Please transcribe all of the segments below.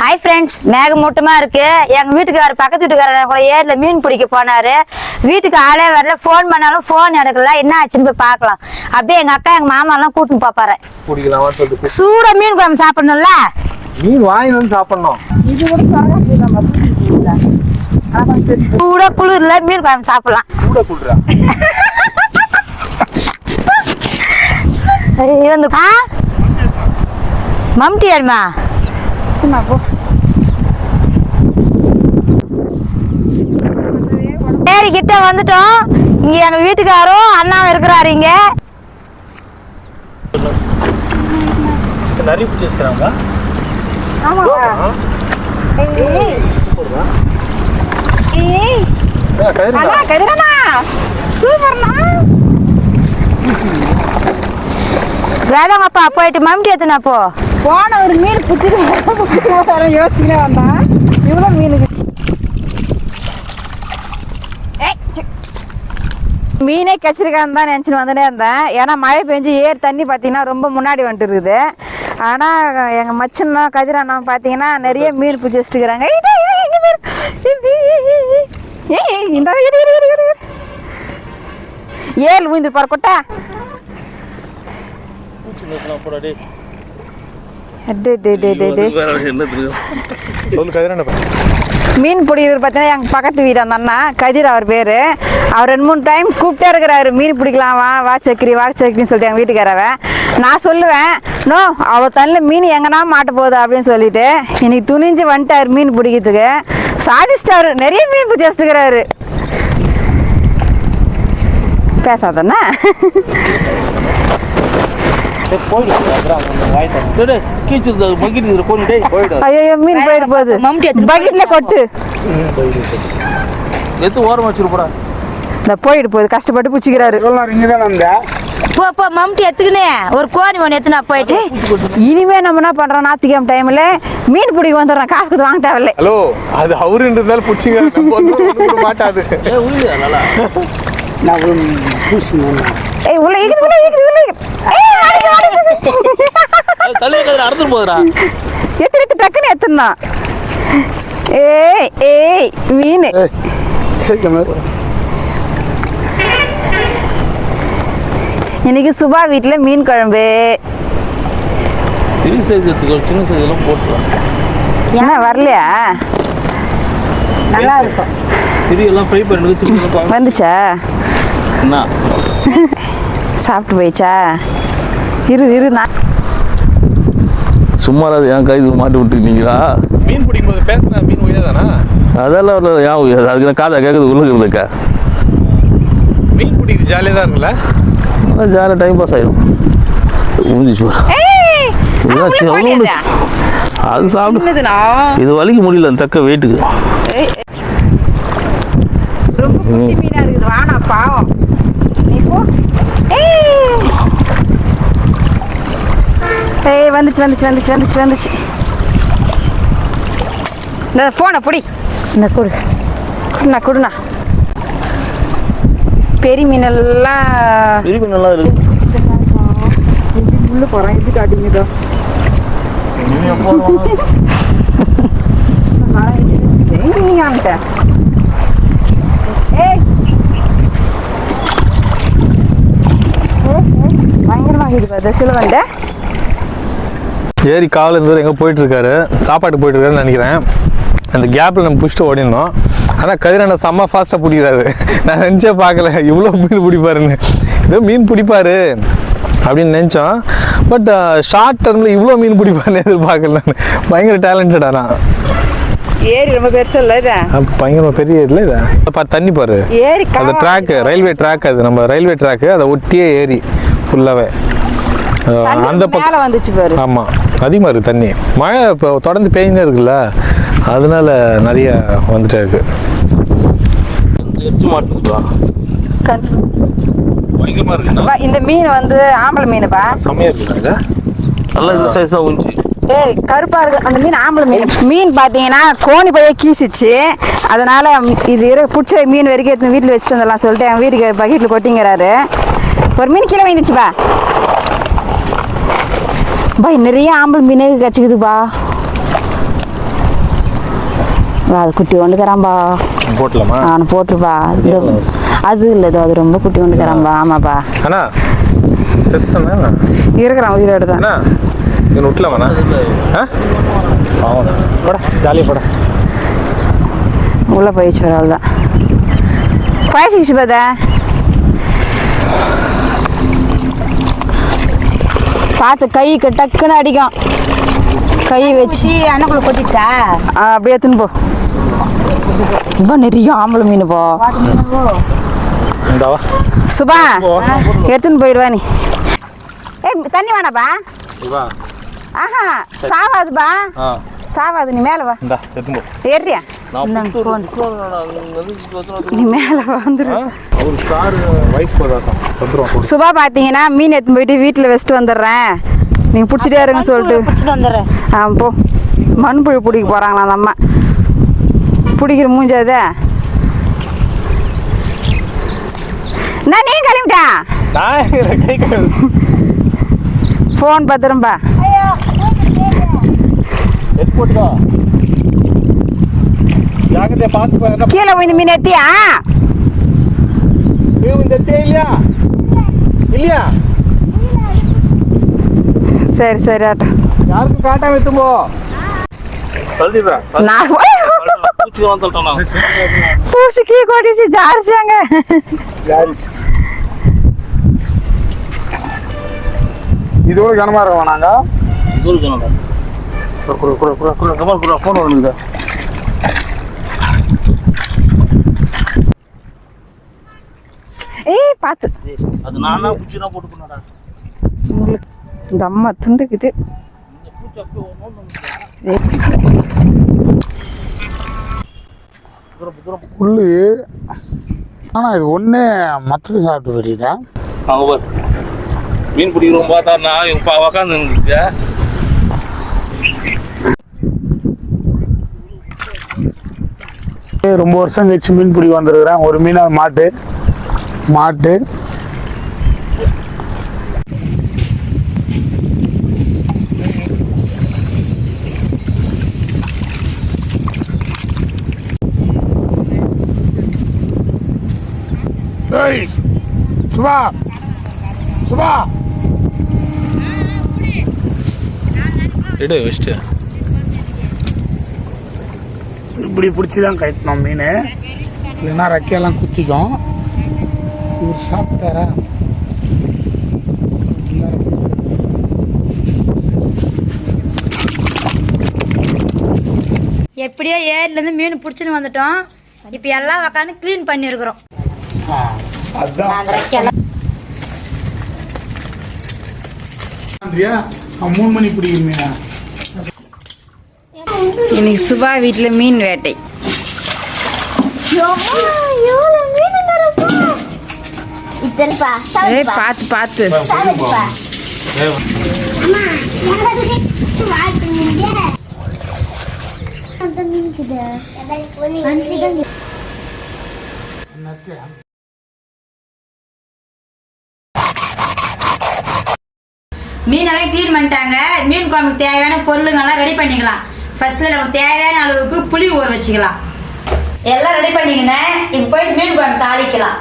Hi friends மேகமூட்டமா இருக்கு. எங்க வீட்டுக்காரர் பக்கத்து வீட்டுக்காரர் கூட ஏர்ல மீன் பிடிக்க போனாரு. வீட்டுக்கு ஆளே வரல. ஃபோன் பண்ணாலும் ஃபோன் எடுக்கல. என்ன ஆச்சுன்னு போய் பார்க்கலாம். அப்படியே எங்க அக்கா எங்க மாமா எல்லாம் கூட்டின்னு பாப்பாரு சூட மீன் குழம்பு சாப்பிடணும்ல? மீன் வந்து சாப்பிடணும். சூட குளிர்ல மீன் குழம்பு சாப்பிடலாம். கூட சொல்றா ஐயோ, இந்த மம்டி அடிமா சரி கிட்ட வந்துட்டோம். இங்க எங்க வீட்டுக்காரும் அண்ணாவும் இருக்கிறாரு இங்க. நிறைய பிடிச்சி வச்சுக்கிறாங்க கதிரா வேதாங்கப்பா போயிட்டு மம்டி எத்தனா போ போன ஒரு மீன் பிடிச்சிட்டு பிடிச்சிட்டு வர வந்தான் இவ்வளோ மீனுக்கு மீனே கச்சிருக்கான்னு தான் நினச்சிட்டு வந்துட்டே இருந்தேன். ஏன்னா மழை பெஞ்சு ஏர் தண்ணி பார்த்தீங்கன்னா ரொம்ப முன்னாடி வந்துட்டு இருக்குது ஆனால் எங்கள் மச்சனும் கதிரானா பார்த்தீங்கன்னா நிறைய மீன் பிடிச்சி வச்சுருக்குறாங்க. இந்த இரு, ஏழு ஊந்து பாரு கொட்டா. மீன் பிடிக்கிறது பார்த்தீங்கன்னா எங்கள் பக்கத்து வீடு அந்த அண்ணா கதிர் அவர் பேர். அவர் ரெண்டு மூணு டைம் கூப்பிட்டே இருக்கிறாரு. மீன் பிடிக்கலாம் வா வா சக்கரி வா சக்கரின்னு சொல்லிட்டு எங்கள் வீட்டுக்காரவ நான் சொல்லுவேன் நோ அவள் தண்ணியில் மீன் எங்கன்னா மாட்ட போகுது அப்படின்னு சொல்லிட்டு இன்னைக்கு துணிஞ்சு வந்துட்டார் மீன் பிடிக்கிறதுக்கு. சாதிச்சிட்டாரு. நிறைய மீன் பிடிச்சி வச்சுக்கிறாரு பேசாதண்ணா. ஐயோ மீன் போயிட்டு போகுது பக்கெட்ல கொட்டு எத்து ஓரமா வச்சிருப்பா இந்த போயிட்டு போகுது கஷ்டப்பட்டு பிடிச்சிக்கிறாரு இங்கே தான் வந்தேன் போ போ மம்டி எத்துக்குனே ஒரு கோணி ஒன்று எத்துனா போயிட்டு இனிமே நம்ம என்ன பண்றோம் ஞாத்திக்கிழமை டைம்ல மீன் பிடிக்க வந்துடுறோம் காசு கொடுத்து வாங்க தேவையில்லை ஹலோ அது அவருன்றதால பிடிச்சிங்க மாட்டாது ஏய் உள்ள இருக்குது உள்ள இருக்குது உள்ள இருக்குது அடிச்சு அடிச்சு அறுத்துட்டு போகுதுடா. எத்தனை எத்து டக்குன்னு எத்தனா. ஏய் ஏய் மீன். இன்னைக்கு சுபா வீட்டுல மீன் குழம்பு. பெரிய சைஸ் எடுத்துக்கோ சின்ன சைஸ் எல்லாம் போட்டுலாம் என்ன வரலையா? நல்லா இருக்கும் எல்லாம் ஃப்ரை வந்துச்சா? என்ன? சாப்பிட்டு போயிச்சா? இரு இரு நான் சும்மா அது என் கை மாட்டி விட்டுக்கிட்டீங்களா மீன் பிடிக்கும் போது பேசுனா மீன் உயர்தானா அதெல்லாம் ஒரு ஏன் உயர்? அதுக்கு நான் காதை கேட்குது உள்ளுக்கிறதுக்கா மீன் பிடிக்கிறது ஜாலியாக தான் இருக்குல்ல ஜாலியாக டைம் பாஸ் ஆகிடும் ஒன்று அது சாப்பிடு இது வலிக்க முடியல அந்த தக்க வெயிட்டுக்கு ரொம்ப பாவம் நீ போ ஏய் ஏய் வந்துச்சு வந்துச்சு வந்துச்சு வந்துச்சு வந்துச்சு இந்த ஃபோனை பிடி இந்த கொடு குடுண்ணா குடுண்ணா பெரிய மீனெல்லாம் திருப்பி நல்லா இருக்கு உள்ள போகிறேன் எப்படி காட்டுங்கதோ பயங்கரமாக இருக்குது சிலுவண்டை ஏரி காவல் இருந்து எங்கே போயிட்டு இருக்காரு சாப்பாட்டு போயிட்டு இருக்காருன்னு நினைக்கிறேன். அந்த கேப்பில் நம்ம பிடிச்சிட்டு ஓடினோம் ஆனால் கதிரண்ண செம்ம ஃபாஸ்ட்டாக பிடிக்கிறாரு. நான் நினச்சே பார்க்கல. இவ்வளோ மீன் பிடிப்பாருன்னு. ஏதோ மீன் பிடிப்பாரு அப்படின்னு நினச்சோம். பட் ஷார்ட் டர்மில் இவ்வளோ மீன் பிடிப்பாருன்னு எதிர்பார்க்கல பயங்கர டேலண்டடா நான் ஏரி ரொம்ப பெருசு இல்லை இது? பயங்கரமா பெரிய ஏரியில் இது. பார்த்து தண்ணி பாரு. ஏரி அந்த ட்ராக்கு ரயில்வே ட்ராக் அது. நம்ம ரயில்வே ட்ராக்கு அதை ஒட்டியே ஏரி ஃபுல்லாகவே அந்த பக்கம் வந்துச்சு பாரு. ஆமாம் அதிகமாக இருக்குது தண்ணி. மழை இப்போ தொடர்ந்து பெய்ஞ்சுனே இருக்குல்ல அதனால நிறைய வந்துட்டே இருக்கு. இந்த மீன் வந்து ஆம்பளை மீனுப்பா. செம்மையாக இருக்குங்க நல்லா இந்த சைஸ் தான் ஏய் கருப்பா இருக்கு. அந்த மீன் ஆம்பளை மீன். மீன் பார்த்தீங்கன்னா கோணி பைய கீசிச்சு. அதனால இது இரு பிடிச்ச மீன் வரைக்கும் எடுத்து வீட்டில் வச்சுட்டு வந்துடலாம் சொல்லிட்டு என் வீட்டுக்கு பக்கெட்டில் கொட்டிங்கிறாரு. ஒரு மீன் கீழே வந்துச்சுப்பா. பா நிறைய ஆம்பல் மீனே கச்சிக்குதுப்பா. வா, அது குட்டி கொண்டுக்கிறான்பா போட்டலாமா? அவனை போட்டுருப்பா. இந்த அது இல்லை இதோ அது ரொம்ப குட்டி கொண்டுக்கிறான்பா ஆமாப்பா. அண்ணா இருக்கிறான் உயிரோடு தான். இவன் விட்டலாமாண்ணா ஆ? போடா ஜாலியாக போடா. உள்ளே போயிடுச்சு ஒரு ஆள் தான். பாய்ச்சிக்கிச்சு பாதா பார்த்து கைக்கு டக்குன்னு அடிக்கும். கை வச்சு. அண்ணக்குள்ள கொட்டிட்டா? அப்படியே எடுத்துன்னு போ. ரொம்ப நிறைய ஆம்பளை மீன் போ. சுபா எடுத்துன்னு போயிடுவா நீ. ஏ தண்ணி வேணாப்பா. வா. ஆஹா சாவாதுப்பா. சாவாது நீ மேலே வா. இந்தா எடுத்து சுபா பார்த்தீங்கன்னா மீன் எடுத்துன்னு போயிட்டு வீட்டில் வச்சுட்டு வந்துடுறேன். நீங்கள் பிடிச்சிட்டே இருங்க சொல்லிட்டு. ஆ போ. மண்புழு பிடிக்க போகிறாங்களா அந்த அம்மா. பிடிக்கிற மூஞ்சாதே நான் நீ கிளம்பிட்டா ஃபோன் பத்திரம்பா எடுத்து போட்டுக்கோ ஜாக்கிரதையா பார்த்து பாருங்க கீழே இந்த மீன் எத்தியா இல்லையா இல்லையா சரி சரி ஆட்டம் யாருக்கும் காட்டாம எத்தும் போ சொல்லிடுறேன் நான் பூசிக்கி கொடிச்சு ஜாரிச்சாங்க இதோட கனமா இருக்கோம் நாங்க ஃபோன் வருது ஏய் பார்த்து அது நானா குச்சி இந்த அம்மா துண்டுக்குது. புல்லு. ஆனால் இது ஒன்றே மற்றது சாப்பிட்டு வருதா அவங்க பாரு. மீன் பிடிக்கிறோம் பார்த்தா நான் இப்போ உக்காந்து ரொம்ப வருஷம் கழிச்சு மீன் பிடிக்க வந்திருக்கிறேன். ஒரு மீன் அது மாட்டு. மாட்டு. சுபா. சுபா. எடு வச்சுட்டு இப்படி பிடிச்சி தான் கட்டணும் மீன். இல்லைன்னா ரெக்கையெல்லாம் குத்திக்கும். இவர் சாப்பிட்டாரா? எப்படியோ ஏரிலேருந்து மீன் பிடிச்சின்னு வந்துட்டோம். இப்போ எல்லாம் உக்காந்து க்ளீன் பண்ணியிருக்கிறோம். மூணு மணி பிடிக்கிற மீனா இன்னைக்கு சுபா வீட்டில் மீன் வேட்டை. ஏய் பார்த்து பார்த்து மீனெல்லாம் க்ளீன் பண்ணிட்டாங்க. மீன் குழம்புக்கு தேவையான பொருளுங்கெல்லாம் ரெடி பண்ணிக்கலாம். ஃபர்ஸ்ட்ல நமக்கு தேவையான அளவுக்கு புளி ஊற வச்சுக்கலாம். எல்லாம் ரெடி பண்ணிக்கினேன் இப்போ போயிட்டு மீன் குழம்பு தாளிக்கலாம்.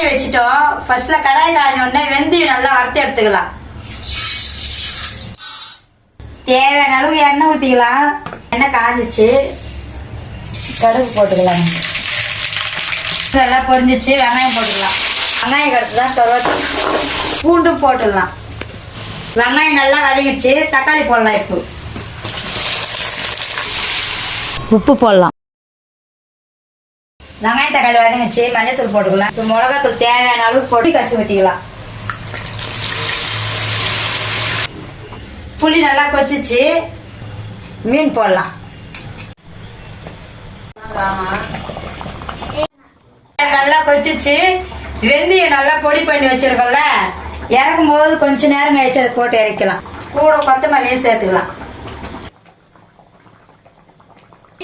கடாய் வச்சுட்டோம். ஃபர்ஸ்ட்ல கடாய் காய்ஞ்ச உடனே வெந்தயம் நல்லா வறுத்து எடுத்துக்கலாம். தேவையான அளவுக்கு எண்ணெய் ஊற்றிக்கலாம் எண்ணெய் காஞ்சிச்சு. கடுகு போட்டுக்கலாம். நல்லா பொரிஞ்சிச்சு. வெங்காயம் போட்டுக்கலாம். வெங்காயம் கடுத்து தான் கருவாட்டு பூண்டும் போட்டுடலாம். வெங்காயம் நல்லா வதங்கிச்சு தக்காளி போடலாம் இப்போ. உப்பு போடலாம். வெங்காயம் தக்காளி வதங்கிச்சு மஞ்சத்தூள் போட்டுக்கலாம். இப்போ மிளகாத்தூள் தேவையான அளவுக்கு பொடி கசி ஊற்றிக்கலாம் புளி நல்லா கொச்சிச்சு மீன் போடலாம். நல்லா கொச்சிச்சு வெந்தயம் நல்லா பொடி பண்ணி வச்சிருக்கோம்ல. இறக்கும் போது கொஞ்ச நேரம் கழிச்சு அதை போட்டு இறக்கலாம். கூட கொத்தமல்லியும் சேர்த்துக்கலாம் மீன்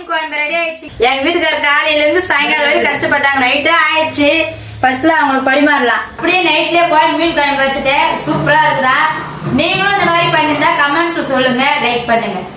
குழம்பு ரெடி ஆயிடுச்சு. எங்க வீட்டுக்காரர் காலையில இருந்து சாயங்காலம் வரைக்கும் கஷ்டப்பட்டாங்க. நைட்டு ஆயிடுச்சு. ஃபர்ஸ்ட்ல அவங்களுக்கு பரிமாறலாம். அப்படியே நைட்லயே குழம்பு மீன் குழம்பு வச்சுட்டேன் சூப்பரா இருக்குதா? நீங்களும் இந்த மாதிரி பண்ணிருந்தா கமெண்ட்ஸ்ல சொல்லுங்க. லைக் பண்ணுங்க.